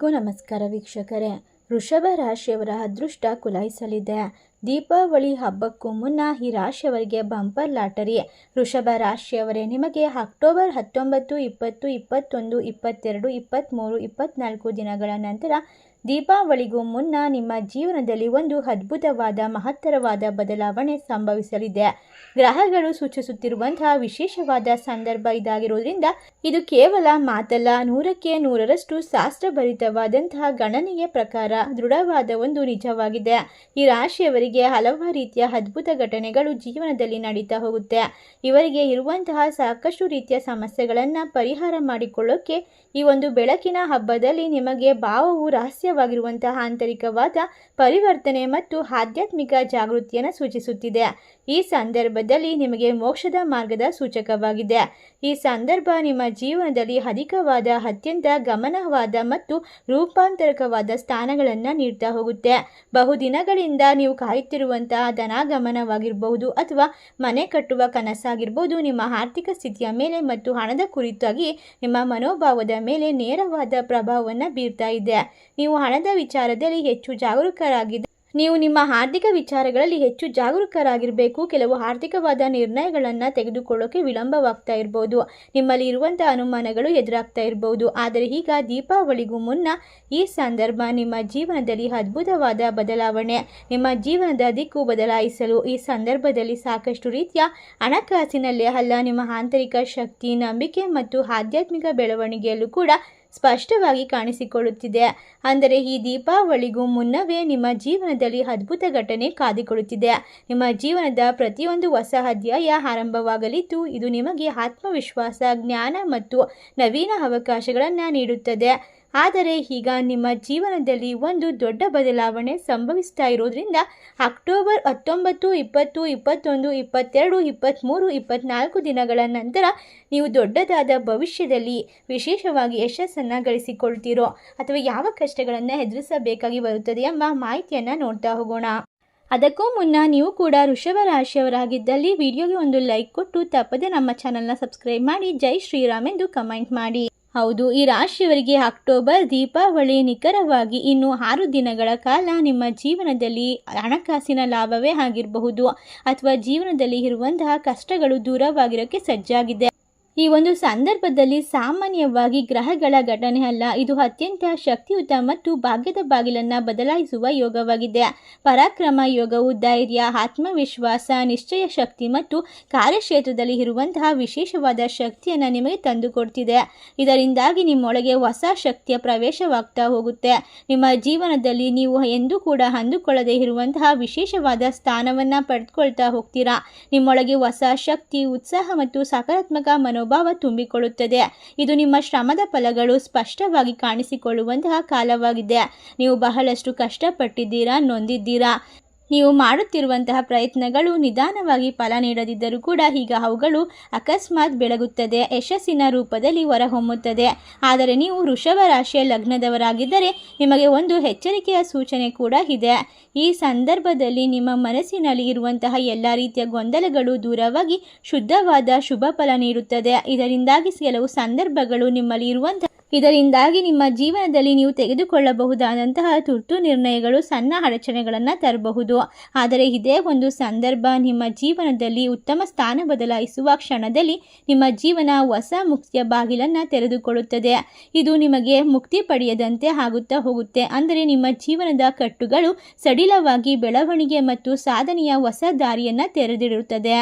ಎಲ್ಲರಿಗೂ ನಮಸ್ಕಾರ ವೀಕ್ಷಕರೇ. ವೃಷಭ ರಾಶಿಯವರ ಅದೃಷ್ಟ ಕುಲಾಯಿಸಲಿದೆ. ದೀಪಾವಳಿ ಹಬ್ಬಕ್ಕೂ ಮುನ್ನ ಈ ರಾಶಿಯವರಿಗೆ ಬಂಪರ್ ಲಾಟರಿ. ವೃಷಭ ರಾಶಿಯವರೇ, ನಿಮಗೆ ಅಕ್ಟೋಬರ್ ಹತ್ತೊಂಬತ್ತು, ಇಪ್ಪತ್ತು, ಇಪ್ಪತ್ತೊಂದು, ಇಪ್ಪತ್ತೆರಡು ಇಪ್ಪತ್ತ್ಮೂರು ಇಪ್ಪತ್ತ್ನಾಲ್ಕು ದಿನಗಳ ನಂತರ ದೀಪಾವಳಿಗೂ ಮುನ್ನ ನಿಮ್ಮ ಜೀವನದಲ್ಲಿ ಒಂದು ಅದ್ಭುತವಾದ, ಮಹತ್ತರವಾದ ಬದಲಾವಣೆ ಸಂಭವಿಸಲಿದೆ. ಗ್ರಹಗಳು ಸೂಚಿಸುತ್ತಿರುವಂತಹ ವಿಶೇಷವಾದ ಸಂದರ್ಭ ಇದಾಗಿರುವುದರಿಂದ ಇದು ಕೇವಲ ಮಾತಲ್ಲ, ನೂರಕ್ಕೆ ನೂರರಷ್ಟು ಶಾಸ್ತ್ರಭರಿತವಾದಂತಹ ಗಣನೆಯ ಪ್ರಕಾರ ದೃಢವಾದ ಒಂದು ನಿಜವಾಗಿದೆ. ಈ ರಾಶಿಯವರಿಗೆ ಹಲವು ರೀತಿಯ ಅದ್ಭುತ ಘಟನೆಗಳು ಜೀವನದಲ್ಲಿ ನಡೀತಾ ಹೋಗುತ್ತೆ. ಇವರಿಗೆ ಇರುವಂತಹ ಸಾಕಷ್ಟು ರೀತಿಯ ಸಮಸ್ಯೆಗಳನ್ನು ಪರಿಹಾರ ಮಾಡಿಕೊಳ್ಳೋಕೆ ಈ ಒಂದು ಬೆಳಕಿನ ಹಬ್ಬದಲ್ಲಿ ನಿಮಗೆ ಭಾವವು ರಹಸ್ಯವಾಗಿರುವಂತಹ ಆಂತರಿಕವಾದ ಪರಿವರ್ತನೆ ಮತ್ತು ಆಧ್ಯಾತ್ಮಿಕ ಜಾಗೃತಿಯನ್ನು ಸೂಚಿಸುತ್ತಿದೆ. ಈ ಸಂದರ್ಭದಲ್ಲಿ ನಿಮಗೆ ಮೋಕ್ಷದ ಮಾರ್ಗದ ಸೂಚಕವಾಗಿದೆ. ಈ ಸಂದರ್ಭ ನಿಮ್ಮ ಜೀವನದಲ್ಲಿ ಅಧಿಕವಾದ, ಅತ್ಯಂತ ಗಮನವಾದ ಮತ್ತು ರೂಪಾಂತರಕವಾದ ಸ್ಥಾನಗಳನ್ನು ನೀಡ್ತಾ ಹೋಗುತ್ತೆ. ಬಹುದಿನಗಳಿಂದ ನೀವು ಕಾಯುತ್ತಿರುವಂತಹ ಧನಾಗಮನವಾಗಿರಬಹುದು ಅಥವಾ ಮನೆ ಕಟ್ಟುವ ಕನಸಾಗಿರ್ಬೋದು ನಿಮ್ಮ ಆರ್ಥಿಕ ಸ್ಥಿತಿಯ ಮೇಲೆ ಮತ್ತು ಹಣದ ಕುರಿತಾಗಿ ನಿಮ್ಮ ಮನೋಭಾವದ ಮೇಲೆ ನೇರವಾದ ಪ್ರಭಾವವನ್ನು ಬೀರ್ತಾ ಇದೆ. ನೀವು ಹಣದ ವಿಚಾರದಲ್ಲಿ ಹೆಚ್ಚು ಜಾಗರೂಕರಾಗಿದ್ದು ನೀವು ನಿಮ್ಮ ಆರ್ಥಿಕ ವಿಚಾರಗಳಲ್ಲಿ ಹೆಚ್ಚು ಜಾಗರೂಕರಾಗಿರಬೇಕು. ಕೆಲವು ಆರ್ಥಿಕವಾದ ನಿರ್ಣಯಗಳನ್ನು ತೆಗೆದುಕೊಳ್ಳೋಕೆ ವಿಳಂಬವಾಗ್ತಾ ಇರ್ಬೋದು. ನಿಮ್ಮಲ್ಲಿ ಇರುವಂಥ ಅನುಮಾನಗಳು ಎದುರಾಗ್ತಾ ಇರ್ಬೋದು. ಆದರೆ ಈಗ ದೀಪಾವಳಿಗೂ ಮುನ್ನ ಈ ಸಂದರ್ಭ ನಿಮ್ಮ ಜೀವನದಲ್ಲಿ ಅದ್ಭುತವಾದ ಬದಲಾವಣೆ. ನಿಮ್ಮ ಜೀವನದ ದಿಕ್ಕು ಬದಲಾಯಿಸಲು ಈ ಸಂದರ್ಭದಲ್ಲಿ ಸಾಕಷ್ಟು ರೀತಿಯ ಹಣಕಾಸಿನಲ್ಲಿ ಅಲ್ಲ, ನಿಮ್ಮ ಆಂತರಿಕ ಶಕ್ತಿ, ನಂಬಿಕೆ ಮತ್ತು ಆಧ್ಯಾತ್ಮಿಕ ಬೆಳವಣಿಗೆಯಲ್ಲೂ ಕೂಡ ಸ್ಪಷ್ಟವಾಗಿ ಕಾಣಿಸಿಕೊಳ್ಳುತ್ತಿದೆ. ಅಂದರೆ ಈ ದೀಪಾವಳಿಗೂ ಮುನ್ನವೇ ನಿಮ್ಮ ಜೀವನದಲ್ಲಿ ಅದ್ಭುತ ಘಟನೆ ಕಾದಿಕೊಳ್ಳುತ್ತಿದೆ. ನಿಮ್ಮ ಜೀವನದ ಪ್ರತಿಯೊಂದು ಹೊಸ ಅಧ್ಯಾಯ ಆರಂಭವಾಗಲಿದ್ದು, ಇದು ನಿಮಗೆ ಆತ್ಮವಿಶ್ವಾಸ, ಜ್ಞಾನ ಮತ್ತು ನವೀನ ಅವಕಾಶಗಳನ್ನು ನೀಡುತ್ತದೆ. ಆದರೆ ಈಗ ನಿಮ್ಮ ಜೀವನದಲ್ಲಿ ಒಂದು ದೊಡ್ಡ ಬದಲಾವಣೆ ಸಂಭವಿಸ್ತಾ ಇರೋದ್ರಿಂದ ಅಕ್ಟೋಬರ್ ಹತ್ತೊಂಬತ್ತು, ಇಪ್ಪತ್ತು, ಇಪ್ಪತ್ತೊಂದು, ಇಪ್ಪತ್ತೆರಡು, ಇಪ್ಪತ್ತ್ಮೂರು, ಇಪ್ಪತ್ತ್ನಾಲ್ಕು ದಿನಗಳ ನಂತರ ನೀವು ದೊಡ್ಡದಾದ ಭವಿಷ್ಯದಲ್ಲಿ ವಿಶೇಷವಾಗಿ ಯಶಸ್ಸನ್ನು ಗಳಿಸಿಕೊಳ್ತೀರೋ ಅಥವಾ ಯಾವ ಕಷ್ಟಗಳನ್ನು ಎದುರಿಸಬೇಕಾಗಿ ಬರುತ್ತದೆ ಎಂಬ ಮಾಹಿತಿಯನ್ನು ನೋಡ್ತಾ ಹೋಗೋಣ. ಅದಕ್ಕೂ ಮುನ್ನ ನೀವು ಕೂಡ ಋಷಭ ರಾಶಿಯವರಾಗಿದ್ದಲ್ಲಿ ವಿಡಿಯೋಗೆ ಒಂದು ಲೈಕ್ ಕೊಟ್ಟು ತಪ್ಪದೆ ನಮ್ಮ ಚಾನಲ್ನ ಸಬ್ಸ್ಕ್ರೈಬ್ ಮಾಡಿ ಜೈ ಶ್ರೀರಾಮ್ ಎಂದು ಕಮೆಂಟ್ ಮಾಡಿ. ಹೌದು, ಈ ರಾಶಿಯವರಿಗೆ ಅಕ್ಟೋಬರ್ ದೀಪಾವಳಿ ನಿಖರವಾಗಿ ಇನ್ನು ಆರು ದಿನಗಳ ಕಾಲ ನಿಮ್ಮ ಜೀವನದಲ್ಲಿ ಹಣಕಾಸಿನ ಲಾಭವೇ ಆಗಿರಬಹುದು ಅಥವಾ ಜೀವನದಲ್ಲಿ ಇರುವಂತಹ ಕಷ್ಟಗಳು ದೂರವಾಗಿರೋಕ್ಕೆ ಸಜ್ಜಾಗಿದೆ. ಈ ಒಂದು ಸಂದರ್ಭದಲ್ಲಿ ಸಾಮಾನ್ಯವಾಗಿ ಗ್ರಹಗಳ ಘಟನೆ ಅಲ್ಲ, ಇದು ಅತ್ಯಂತ ಶಕ್ತಿಯುತ ಮತ್ತು ಭಾಗ್ಯದ ಬಾಗಿಲನ್ನು ಬದಲಾಯಿಸುವ ಯೋಗವಾಗಿದೆ. ಪರಾಕ್ರಮ, ಯೋಗವು ಧೈರ್ಯ, ಆತ್ಮವಿಶ್ವಾಸ, ನಿಶ್ಚಯ ಶಕ್ತಿ ಮತ್ತು ಕಾರ್ಯಕ್ಷೇತ್ರದಲ್ಲಿ ಇರುವಂತಹ ವಿಶೇಷವಾದ ಶಕ್ತಿಯನ್ನು ನಿಮಗೆ ತಂದುಕೊಡ್ತಿದೆ. ಇದರಿಂದಾಗಿ ನಿಮ್ಮೊಳಗೆ ಹೊಸ ಶಕ್ತಿಯ ಪ್ರವೇಶವಾಗ್ತಾ ಹೋಗುತ್ತೆ. ನಿಮ್ಮ ಜೀವನದಲ್ಲಿ ನೀವು ಎಂದೂ ಕೂಡ ಅಂದುಕೊಳ್ಳದೇ ಇರುವಂತಹ ವಿಶೇಷವಾದ ಸ್ಥಾನವನ್ನು ಪಡೆದುಕೊಳ್ತಾ ಹೋಗ್ತೀರಾ? ನಿಮ್ಮೊಳಗೆ ಹೊಸ ಶಕ್ತಿ, ಉತ್ಸಾಹ ಮತ್ತು ಸಕಾರಾತ್ಮಕ ಮನೋಭಾವ ತುಂಬಿಕೊಳ್ಳುತ್ತದೆ. ಇದು ನಿಮ್ಮ ಶ್ರಮದ ಫಲಗಳು ಸ್ಪಷ್ಟವಾಗಿ ಕಾಣಿಸಿಕೊಳ್ಳುವಂತಹ ಕಾಲವಾಗಿದೆ. ನೀವು ಬಹಳಷ್ಟು ಕಷ್ಟಪಟ್ಟಿದ್ದೀರಾ ನೊಂದಿದ್ದೀರಾ? ನೀವು ಮಾಡುತ್ತಿರುವಂತಹ ಪ್ರಯತ್ನಗಳು ನಿಧಾನವಾಗಿ ಫಲ ನೀಡದಿದ್ದರೂ ಕೂಡ ಈಗ ಅವುಗಳು ಅಕಸ್ಮಾತ್ ಬೆಳಗುತ್ತದೆ, ಯಶಸ್ಸಿನ ರೂಪದಲ್ಲಿ ಹೊರಹೊಮ್ಮುತ್ತದೆ. ಆದರೆ ನೀವು ವೃಷಭ ರಾಶಿಯ ಲಗ್ನದವರಾಗಿದ್ದರೆ ನಿಮಗೆ ಒಂದು ಎಚ್ಚರಿಕೆಯ ಸೂಚನೆ ಕೂಡ ಇದೆ. ಈ ಸಂದರ್ಭದಲ್ಲಿ ನಿಮ್ಮ ಮನಸ್ಸಿನಲ್ಲಿ ಇರುವಂತಹ ಎಲ್ಲ ರೀತಿಯ ಗೊಂದಲಗಳು ದೂರವಾಗಿ ಶುದ್ಧವಾದ ಶುಭ ಫಲ ನೀಡುತ್ತದೆ. ಇದರಿಂದಾಗಿ ಕೆಲವು ಸಂದರ್ಭಗಳು ನಿಮ್ಮಲ್ಲಿ ಇರುವಂತಹ ಇದರಿಂದಾಗಿ ನಿಮ್ಮ ಜೀವನದಲ್ಲಿ ನೀವು ತೆಗೆದುಕೊಳ್ಳಬಹುದಾದಂತಹ ತುರ್ತು ನಿರ್ಣಯಗಳು, ಸಣ್ಣ ಅಡಚಣೆಗಳನ್ನು ತರಬಹುದು. ಆದರೆ ಇದೇ ಒಂದು ಸಂದರ್ಭ, ನಿಮ್ಮ ಜೀವನದಲ್ಲಿ ಉತ್ತಮ ಸ್ಥಾನ ಬದಲಾಯಿಸುವ ಕ್ಷಣದಲ್ಲಿ ನಿಮ್ಮ ಜೀವನ ಹೊಸ ಮುಕ್ತಿಯ ಬಾಗಿಲನ್ನು ತೆರೆದುಕೊಳ್ಳುತ್ತದೆ. ಇದು ನಿಮಗೆ ಮುಕ್ತಿ ಪಡೆಯದಂತೆ ಆಗುತ್ತಾ ಹೋಗುತ್ತೆ. ಅಂದರೆ ನಿಮ್ಮ ಜೀವನದ ಕಟ್ಟುಗಳು ಸಡಿಲವಾಗಿ ಬೆಳವಣಿಗೆ ಮತ್ತು ಸಾಧನೆಯ ಹೊಸ ದಾರಿಯನ್ನು ತೆರೆದಿರುತ್ತದೆ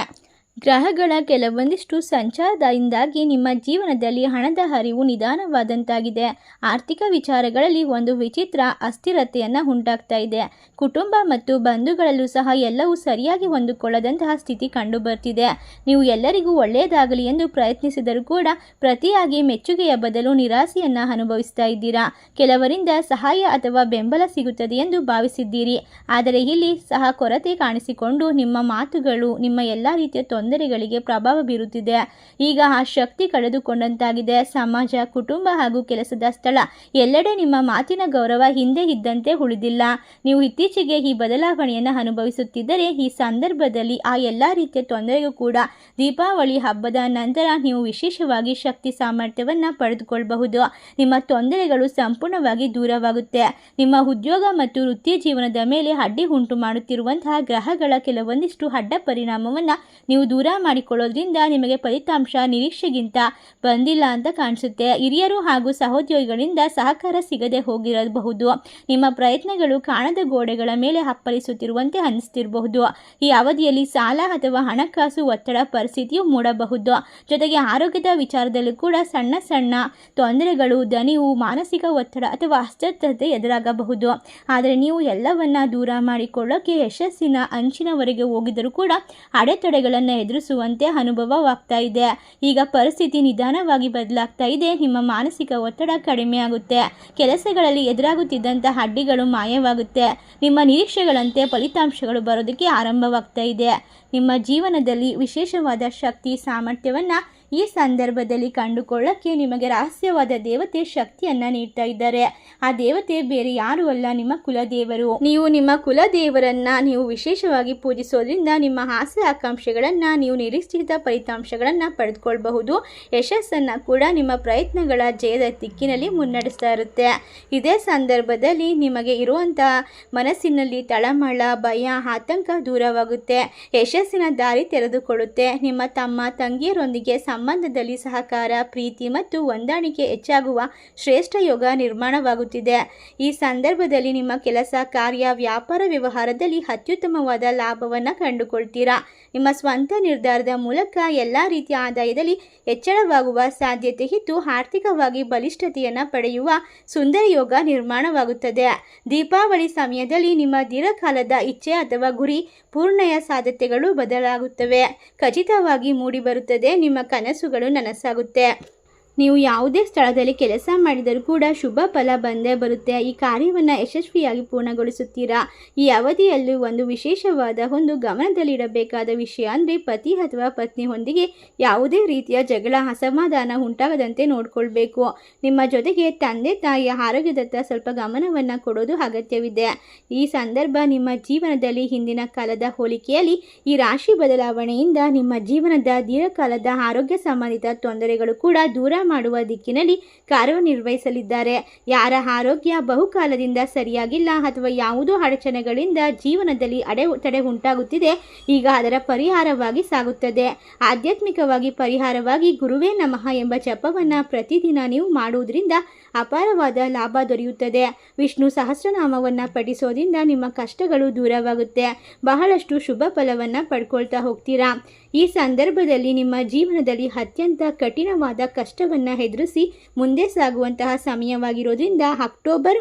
ಗ್ರಹಗಳ ಕೆಲವೊಂದಿಷ್ಟು ಸಂಚಾರದಿಂದಾಗಿ ನಿಮ್ಮ ಜೀವನದಲ್ಲಿ ಹಣದ ಹರಿವು ನಿಧಾನವಾದಂತಾಗಿದೆ. ಆರ್ಥಿಕ ವಿಚಾರಗಳಲ್ಲಿ ಒಂದು ವಿಚಿತ್ರ ಅಸ್ಥಿರತೆಯನ್ನು ಉಂಟಾಗ್ತಾ ಇದೆ. ಕುಟುಂಬ ಮತ್ತು ಬಂಧುಗಳಲ್ಲೂ ಸಹ ಎಲ್ಲವೂ ಸರಿಯಾಗಿ ಹೊಂದಿಕೊಳ್ಳದಂತಹ ಸ್ಥಿತಿ ಕಂಡುಬರ್ತಿದೆ. ನೀವು ಎಲ್ಲರಿಗೂ ಒಳ್ಳೆಯದಾಗಲಿ ಎಂದು ಪ್ರಯತ್ನಿಸಿದರೂ ಕೂಡ ಪ್ರತಿಯಾಗಿ ಮೆಚ್ಚುಗೆಯ ಬದಲು ನಿರಾಸೆಯನ್ನು ಅನುಭವಿಸ್ತಾ ಇದ್ದೀರಾ? ಕೆಲವರಿಂದ ಸಹಾಯ ಅಥವಾ ಬೆಂಬಲ ಸಿಗುತ್ತದೆ ಎಂದು ಭಾವಿಸಿದ್ದೀರಿ. ಆದರೆ ಇಲ್ಲಿ ಸಹ ಕೊರತೆ ಕಾಣಿಸಿಕೊಂಡು ನಿಮ್ಮ ಮಾತುಗಳು ನಿಮ್ಮ ಎಲ್ಲ ರೀತಿಯ ತೊಂದರೆ ತೊಂದರೆಗಳಿಗೆ ಪ್ರಭಾವ ಬೀರುತ್ತಿದೆ. ಈಗ ಆ ಶಕ್ತಿ ಕಳೆದುಕೊಂಡಂತಾಗಿದೆ. ಸಮಾಜ, ಕುಟುಂಬ ಹಾಗೂ ಕೆಲಸದ ಸ್ಥಳ ಎಲ್ಲೆಡೆ ನಿಮ್ಮ ಮಾತಿನ ಗೌರವ ಹಿಂದೆ ಇದ್ದಂತೆ ಉಳಿದಿಲ್ಲ. ನೀವು ಇತ್ತೀಚೆಗೆ ಈ ಬದಲಾವಣೆಯನ್ನು ಅನುಭವಿಸುತ್ತಿದ್ದರೆ ಈ ಸಂದರ್ಭದಲ್ಲಿ ಆ ಎಲ್ಲ ರೀತಿಯ ತೊಂದರೆಗೂ ಕೂಡ ದೀಪಾವಳಿ ಹಬ್ಬದ ನಂತರ ನೀವು ವಿಶೇಷವಾಗಿ ಶಕ್ತಿ ಸಾಮರ್ಥ್ಯವನ್ನು ಪಡೆದುಕೊಳ್ಳಬಹುದು ನಿಮ್ಮ ತೊಂದರೆಗಳು ಸಂಪೂರ್ಣವಾಗಿ ದೂರವಾಗುತ್ತೆ. ನಿಮ್ಮ ಉದ್ಯೋಗ ಮತ್ತು ವೃತ್ತಿ ಜೀವನದ ಮೇಲೆ ಅಡ್ಡಿ ಉಂಟು ಮಾಡುತ್ತಿರುವಂತಹ ಗ್ರಹಗಳ ಕೆಲವೊಂದಿಷ್ಟು ಅಡ್ಡ ಪರಿಣಾಮವನ್ನು ನೀವು ದೂರ ಮಾಡಿಕೊಳ್ಳೋದ್ರಿಂದ ನಿಮಗೆ ಫಲಿತಾಂಶ ನಿರೀಕ್ಷೆಗಿಂತ ಬಂದಿಲ್ಲ ಅಂತ ಕಾಣಿಸುತ್ತೆ. ಹಿರಿಯರು ಹಾಗೂ ಸಹೋದ್ಯೋಗಿಗಳಿಂದ ಸಹಕಾರ ಸಿಗದೆ ಹೋಗಿರಬಹುದು. ನಿಮ್ಮ ಪ್ರಯತ್ನಗಳು ಕಾಣದ ಗೋಡೆಗಳ ಮೇಲೆ ಅಪ್ಪಳಿಸುತ್ತಿರುವಂತೆ ಅನಿಸ್ತಿರಬಹುದು. ಈ ಅವಧಿಯಲ್ಲಿ ಸಾಲ ಅಥವಾ ಹಣಕಾಸು ಒತ್ತಡ ಪರಿಸ್ಥಿತಿಯು ಮೂಡಬಹುದು. ಜೊತೆಗೆ ಆರೋಗ್ಯದ ವಿಚಾರದಲ್ಲೂ ಕೂಡ ಸಣ್ಣ ಸಣ್ಣ ತೊಂದರೆಗಳು ದನಿವು ಮಾನಸಿಕ ಒತ್ತಡ ಅಥವಾ ಅಸ್ವಸ್ಥತೆ ಎದುರಾಗಬಹುದು. ಆದರೆ ನೀವು ಎಲ್ಲವನ್ನ ದೂರ ಮಾಡಿಕೊಳ್ಳೋಕೆ ಯಶಸ್ಸಿನ ಅಂಚಿನವರೆಗೆ ಹೋಗಿದರೂ ಕೂಡ ಅಡೆತಡೆಗಳನ್ನು ಎದುರಿಸುವಂತೆ ಅನುಭವವಾಗ್ತಾ ಇದೆ. ಈಗ ಪರಿಸ್ಥಿತಿ ನಿಧಾನವಾಗಿ ಬದಲಾಗ್ತಾ ಇದೆ. ನಿಮ್ಮ ಮಾನಸಿಕ ಒತ್ತಡ ಕಡಿಮೆಯಾಗುತ್ತೆ ಕೆಲಸಗಳಲ್ಲಿ ಎದುರಾಗುತ್ತಿದ್ದಂಥ ಅಡ್ಡಿಗಳು ಮಾಯವಾಗುತ್ತೆ. ನಿಮ್ಮ ನಿರೀಕ್ಷೆಗಳಂತೆ ಫಲಿತಾಂಶಗಳು ಬರೋದಕ್ಕೆ ಆರಂಭವಾಗ್ತಾ ಇದೆ. ನಿಮ್ಮ ಜೀವನದಲ್ಲಿ ವಿಶೇಷವಾದ ಶಕ್ತಿ, ಸಾಮರ್ಥ್ಯವನ್ನು ಈ ಸಂದರ್ಭದಲ್ಲಿ ಕಂಡುಕೊಳ್ಳಕ್ಕೆ ನಿಮಗೆ ರಹಸ್ಯವಾದ ದೇವತೆ ಶಕ್ತಿಯನ್ನು ನೀಡ್ತಾ ಇದ್ದಾರೆ. ಆ ದೇವತೆ ಬೇರೆ ಯಾರು ಅಲ್ಲ, ನಿಮ್ಮ ಕುಲದೇವರು. ನೀವು ನಿಮ್ಮ ಕುಲದೇವರನ್ನ ನೀವು ವಿಶೇಷವಾಗಿ ಪೂಜಿಸೋದ್ರಿಂದ ನಿಮ್ಮ ಆಸೆ ಆಕಾಂಕ್ಷೆಗಳನ್ನು ನೀವು ನಿರೀಕ್ಷಿತ ಫಲಿತಾಂಶಗಳನ್ನು ಪಡೆದುಕೊಳ್ಬಹುದು. ಯಶಸ್ಸನ್ನು ಕೂಡ ನಿಮ್ಮ ಪ್ರಯತ್ನಗಳ ಜಯದ ದಿಕ್ಕಿನಲ್ಲಿ ಮುನ್ನಡೆಸ್ತಾ ಇರುತ್ತೆ. ಇದೇ ಸಂದರ್ಭದಲ್ಲಿ ನಿಮಗೆ ಇರುವಂತಹ ಮನಸ್ಸಿನಲ್ಲಿ ತಳಮಳ, ಭಯ, ಆತಂಕ ದೂರವಾಗುತ್ತೆ. ಯಶಸ್ಸಿನ ದಾರಿ ತೆರೆದುಕೊಳ್ಳುತ್ತೆ. ನಿಮ್ಮ ತಮ್ಮ ತಂಗಿಯರೊಂದಿಗೆ ಸಂಬಂಧದಲ್ಲಿ ಸಹಕಾರ, ಪ್ರೀತಿ ಮತ್ತು ಹೊಂದಾಣಿಕೆ ಹೆಚ್ಚಾಗುವ ಶ್ರೇಷ್ಠ ಯೋಗ ನಿರ್ಮಾಣವಾಗುತ್ತಿದೆ. ಈ ಸಂದರ್ಭದಲ್ಲಿ ನಿಮ್ಮ ಕೆಲಸ, ಕಾರ್ಯ, ವ್ಯಾಪಾರ ವ್ಯವಹಾರದಲ್ಲಿ ಅತ್ಯುತ್ತಮವಾದ ಲಾಭವನ್ನು ಕಂಡುಕೊಳ್ತೀರಾ? ನಿಮ್ಮ ಸ್ವಂತ ನಿರ್ಧಾರದ ಮೂಲಕ ಎಲ್ಲ ರೀತಿಯ ಆದಾಯದಲ್ಲಿ ಹೆಚ್ಚಳವಾಗುವ ಸಾಧ್ಯತೆ ಇದ್ದು ಆರ್ಥಿಕವಾಗಿ ಬಲಿಷ್ಠತೆಯನ್ನು ಪಡೆಯುವ ಸುಂದರ ಯೋಗ ನಿರ್ಮಾಣವಾಗುತ್ತದೆ. ದೀಪಾವಳಿ ಸಮಯದಲ್ಲಿ ನಿಮ್ಮ ದೀರ್ಘಕಾಲದ ಇಚ್ಛೆ ಅಥವಾ ಗುರಿ ಪೂರ್ಣಯ ಸಾಧ್ಯತೆಗಳು ಬದಲಾಗುತ್ತವೆ. ಖಚಿತವಾಗಿ ಮೂಡಿಬರುತ್ತದೆ ನಿಮ್ಮ ಕನಸುಗಳು ನನಸಾಗುತ್ತೆ. ನೀವು ಯಾವುದೇ ಸ್ಥಳದಲ್ಲಿ ಕೆಲಸ ಮಾಡಿದರೂ ಕೂಡ ಶುಭ ಫಲ ಬಂದೇ ಬರುತ್ತೆ. ಈ ಕಾರ್ಯವನ್ನು ಯಶಸ್ವಿಯಾಗಿ ಪೂರ್ಣಗೊಳಿಸುತ್ತೀರಾ? ಈ ಅವಧಿಯಲ್ಲಿ ಒಂದು ವಿಶೇಷವಾದ ಒಂದು ಗಮನದಲ್ಲಿಡಬೇಕಾದ ವಿಷಯ ಅಂದರೆ ಪತಿ ಅಥವಾ ಪತ್ನಿ ಹೊಂದಿಗೆ ಯಾವುದೇ ರೀತಿಯ ಜಗಳ, ಅಸಮಾಧಾನ ಉಂಟಾಗದಂತೆ ನೋಡಿಕೊಳ್ಬೇಕು. ನಿಮ್ಮ ಜೊತೆಗೆ ತಂದೆ ತಾಯಿಯ ಆರೋಗ್ಯದತ್ತ ಸ್ವಲ್ಪ ಗಮನವನ್ನು ಕೊಡೋದು ಅಗತ್ಯವಿದೆ. ಈ ಸಂದರ್ಭ ನಿಮ್ಮ ಜೀವನದಲ್ಲಿ ಹಿಂದಿನ ಕಾಲದ ಹೋಲಿಕೆಯಲ್ಲಿ ಈ ರಾಶಿ ಬದಲಾವಣೆಯಿಂದ ನಿಮ್ಮ ಜೀವನದ ದೀರ್ಘಕಾಲದ ಆರೋಗ್ಯ ಸಂಬಂಧಿತ ತೊಂದರೆಗಳು ಕೂಡ ದೂರ ಮಾಡುವ ದಿಕ್ಕಿನಲ್ಲಿ ಕಾರ್ಯನಿರ್ವಹಿಸಲಿದ್ದಾರೆ ಯಾರ ಆರೋಗ್ಯ ಬಹುಕಾಲದಿಂದ ಸರಿಯಾಗಿಲ್ಲ ಅಥವಾ ಯಾವುದೋ ಅಡಚಣೆಗಳಿಂದ ಜೀವನದಲ್ಲಿ ಅಡೆ ತಡೆ ಉಂಟಾಗುತ್ತಿದೆ, ಈಗ ಅದರ ಪರಿಹಾರವಾಗಿ ಸಾಗುತ್ತದೆ. ಆಧ್ಯಾತ್ಮಿಕವಾಗಿ ಪರಿಹಾರವಾಗಿ ಗುರುವೇ ನಮಃ ಎಂಬ ಜಪವನ್ನು ಪ್ರತಿದಿನ ನೀವು ಮಾಡುವುದರಿಂದ ಅಪಾರವಾದ ಲಾಭ ದೊರೆಯುತ್ತದೆ. ವಿಷ್ಣು ಸಹಸ್ರನಾಮವನ್ನು ಪಠಿಸೋದ್ರಿಂದ ನಿಮ್ಮ ಕಷ್ಟಗಳು ದೂರವಾಗುತ್ತೆ. ಬಹಳಷ್ಟು ಶುಭ ಫಲವನ್ನು ಪಡ್ಕೊಳ್ತಾ ಹೋಗ್ತೀರಾ? ಈ ಸಂದರ್ಭದಲ್ಲಿ ನಿಮ್ಮ ಜೀವನದಲ್ಲಿ ಅತ್ಯಂತ ಕಠಿಣವಾದ ಕಷ್ಟವನ್ನು ಎದುರಿಸಿ ಮುಂದೆ ಸಾಗುವಂತಹ ಸಮಯವಾಗಿರೋದ್ರಿಂದ ಅಕ್ಟೋಬರ್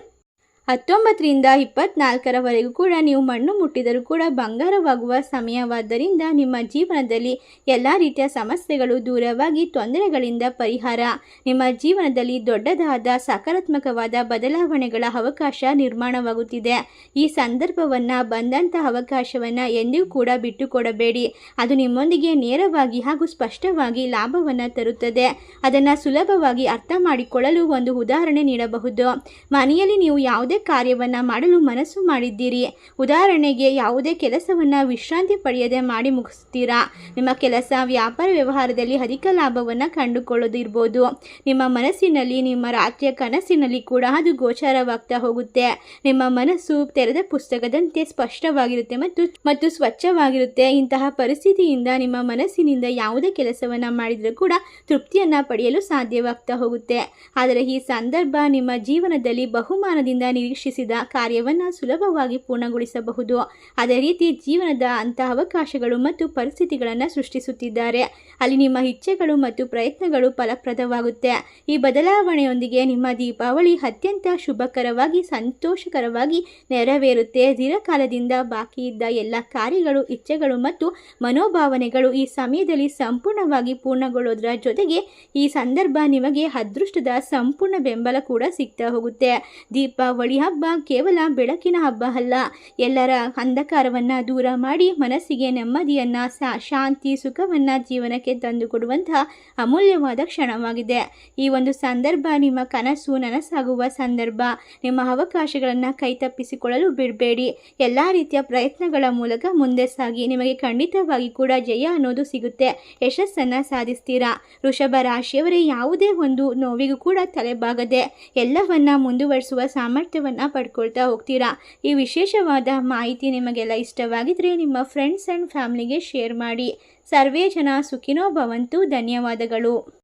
ಹತ್ತೊಂಬತ್ತರಿಂದ ಇಪ್ಪತ್ನಾಲ್ಕರವರೆಗೂ ಕೂಡ ನೀವು ಮಣ್ಣು ಮುಟ್ಟಿದರೂ ಕೂಡ ಬಂಗಾರವಾಗುವ ಸಮಯವಾದ್ದರಿಂದ ನಿಮ್ಮ ಜೀವನದಲ್ಲಿ ಎಲ್ಲ ರೀತಿಯ ಸಮಸ್ಯೆಗಳು ದೂರವಾಗಿ ತೊಂದರೆಗಳಿಂದ ಪರಿಹಾರ. ನಿಮ್ಮ ಜೀವನದಲ್ಲಿ ದೊಡ್ಡದಾದ ಸಕಾರಾತ್ಮಕವಾದ ಬದಲಾವಣೆಗಳ ಅವಕಾಶ ನಿರ್ಮಾಣವಾಗುತ್ತಿದೆ. ಈ ಸಂದರ್ಭವನ್ನು ಬಂದಂಥ ಅವಕಾಶವನ್ನು ಎಂದಿಗೂ ಕೂಡ ಬಿಟ್ಟುಕೊಡಬೇಡಿ. ಅದು ನಿಮ್ಮೊಂದಿಗೆ ನೇರವಾಗಿ ಹಾಗೂ ಸ್ಪಷ್ಟವಾಗಿ ಲಾಭವನ್ನು ತರುತ್ತದೆ. ಅದನ್ನು ಸುಲಭವಾಗಿ ಅರ್ಥ ಮಾಡಿಕೊಳ್ಳಲು ಒಂದು ಉದಾಹರಣೆ ನೀಡಬಹುದು. ಮನೆಯಲ್ಲಿ ನೀವು ಯಾವುದೇ ಕಾರ್ಯವನ್ನು ಮಾಡಲು ಮನಸ್ಸು ಮಾಡಿದ್ದೀರಿ. ಉದಾಹರಣೆಗೆ, ಯಾವುದೇ ಕೆಲಸವನ್ನು ವಿಶ್ರಾಂತಿ ಪಡೆಯದೆ ಮಾಡಿ ಮುಗಿಸ್ತೀರಾ? ನಿಮ್ಮ ಕೆಲಸ ವ್ಯಾಪಾರ ವ್ಯವಹಾರದಲ್ಲಿ ಅಧಿಕ ಲಾಭವನ್ನು ಕಂಡುಕೊಳ್ಳೋದಿರ್ಬೋದು. ನಿಮ್ಮ ಮನಸ್ಸಿನಲ್ಲಿ, ನಿಮ್ಮ ರಾತ್ರಿಯ ಕನಸಿನಲ್ಲಿ ಕೂಡ ಅದು ಗೋಚಾರವಾಗ್ತಾ ಹೋಗುತ್ತೆ. ನಿಮ್ಮ ಮನಸ್ಸು ತೆರೆದ ಪುಸ್ತಕದಂತೆ ಸ್ಪಷ್ಟವಾಗಿರುತ್ತೆ ಮತ್ತು ಮತ್ತು ಸ್ವಚ್ಛವಾಗಿರುತ್ತೆ. ಇಂತಹ ಪರಿಸ್ಥಿತಿಯಿಂದ ನಿಮ್ಮ ಮನಸ್ಸಿನಿಂದ ಯಾವುದೇ ಕೆಲಸವನ್ನು ಮಾಡಿದರೂ ಕೂಡ ತೃಪ್ತಿಯನ್ನು ಪಡೆಯಲು ಸಾಧ್ಯವಾಗ್ತಾ ಹೋಗುತ್ತೆ. ಆದರೆ, ಈ ಸಂದರ್ಭ ನಿಮ್ಮ ಜೀವನದಲ್ಲಿ ಬಹುಮಾನದಿಂದ ನಿರೀಕ್ಷಿಸಿದ ಕಾರ್ಯವನ್ನು ಸುಲಭವಾಗಿ ಪೂರ್ಣಗೊಳಿಸಬಹುದು. ಅದೇ ರೀತಿ ಜೀವನದ ಅಂತಹ ಅವಕಾಶಗಳು ಮತ್ತು ಪರಿಸ್ಥಿತಿಗಳನ್ನು ಸೃಷ್ಟಿಸುತ್ತಿದ್ದಾರೆ. ಅಲ್ಲಿ ನಿಮ್ಮ ಇಚ್ಛೆಗಳು ಮತ್ತು ಪ್ರಯತ್ನಗಳು ಫಲಪ್ರದವಾಗುತ್ತೆ. ಈ ಬದಲಾವಣೆಯೊಂದಿಗೆ ನಿಮ್ಮ ದೀಪಾವಳಿ ಅತ್ಯಂತ ಶುಭಕರವಾಗಿ, ಸಂತೋಷಕರವಾಗಿ ನೆರವೇರುತ್ತೆ. ದೀರ್ಘಕಾಲದಿಂದ ಬಾಕಿ ಇದ್ದ ಎಲ್ಲ ಕಾರ್ಯಗಳು, ಇಚ್ಛೆಗಳು ಮತ್ತು ಮನೋಭಾವನೆಗಳು ಈ ಸಮಯದಲ್ಲಿ ಸಂಪೂರ್ಣವಾಗಿ ಪೂರ್ಣಗೊಳ್ಳೋದ್ರ ಜೊತೆಗೆ ಈ ಸಂದರ್ಭ ನಿಮಗೆ ಅದೃಷ್ಟದ ಸಂಪೂರ್ಣ ಬೆಂಬಲ ಕೂಡ ಸಿಗ್ತಾ ಹೋಗುತ್ತೆ. ದೀಪಾವಳಿ ಈ ಹಬ್ಬ ಕೇವಲ ಬೆಳಕಿನ ಹಬ್ಬ ಅಲ್ಲ. ಎಲ್ಲರ ಅಂಧಕಾರವನ್ನು ದೂರ ಮಾಡಿ ಮನಸ್ಸಿಗೆ ನೆಮ್ಮದಿಯನ್ನು ಶಾಂತಿ, ಸುಖವನ್ನು ಜೀವನಕ್ಕೆ ತಂದುಕೊಡುವಂತಹ ಅಮೂಲ್ಯವಾದ ಕ್ಷಣವಾಗಿದೆ. ಈ ಒಂದು ಸಂದರ್ಭ ನಿಮ್ಮ ಕನಸು, ನನಸಾಗುವ ಸಂದರ್ಭ, ನಿಮ್ಮ ಅವಕಾಶಗಳನ್ನು ಕೈತಪ್ಪಿಸಿಕೊಳ್ಳಲು ಬಿಡಬೇಡಿ. ಎಲ್ಲ ರೀತಿಯ ಪ್ರಯತ್ನಗಳ ಮೂಲಕ ಮುಂದೆ ಸಾಗಿ. ನಿಮಗೆ ಖಂಡಿತವಾಗಿ ಕೂಡ ಜಯ ಅನ್ನೋದು ಸಿಗುತ್ತೆ. ಯಶಸ್ಸನ್ನು ಸಾಧಿಸ್ತೀರಾ? ವೃಷಭ ರಾಶಿಯವರೇ ಯಾವುದೇ ಒಂದು ನೋವಿಗೂ ಕೂಡ ತಲೆಬಾಗದೆ ಎಲ್ಲವನ್ನ ಮುಂದುವರಿಸುವ ಸಾಮರ್ಥ್ಯವನ್ನು ಪಡ್ಕೊಳ್ತಾ ಹೋಗ್ತೀರಾ? ಈ ವಿಶೇಷವಾದ ಮಾಹಿತಿ ನಿಮಗೆಲ್ಲ ಇಷ್ಟವಾಗಿದ್ದರೆ ನಿಮ್ಮ ಫ್ರೆಂಡ್ಸ್ ಆ್ಯಂಡ್ ಫ್ಯಾಮ್ಲಿಗೆ ಶೇರ್ ಮಾಡಿ. ಸರ್ವೇ ಜನ ಸುಖಿನೋ ಭವಂತು. ಧನ್ಯವಾದಗಳು.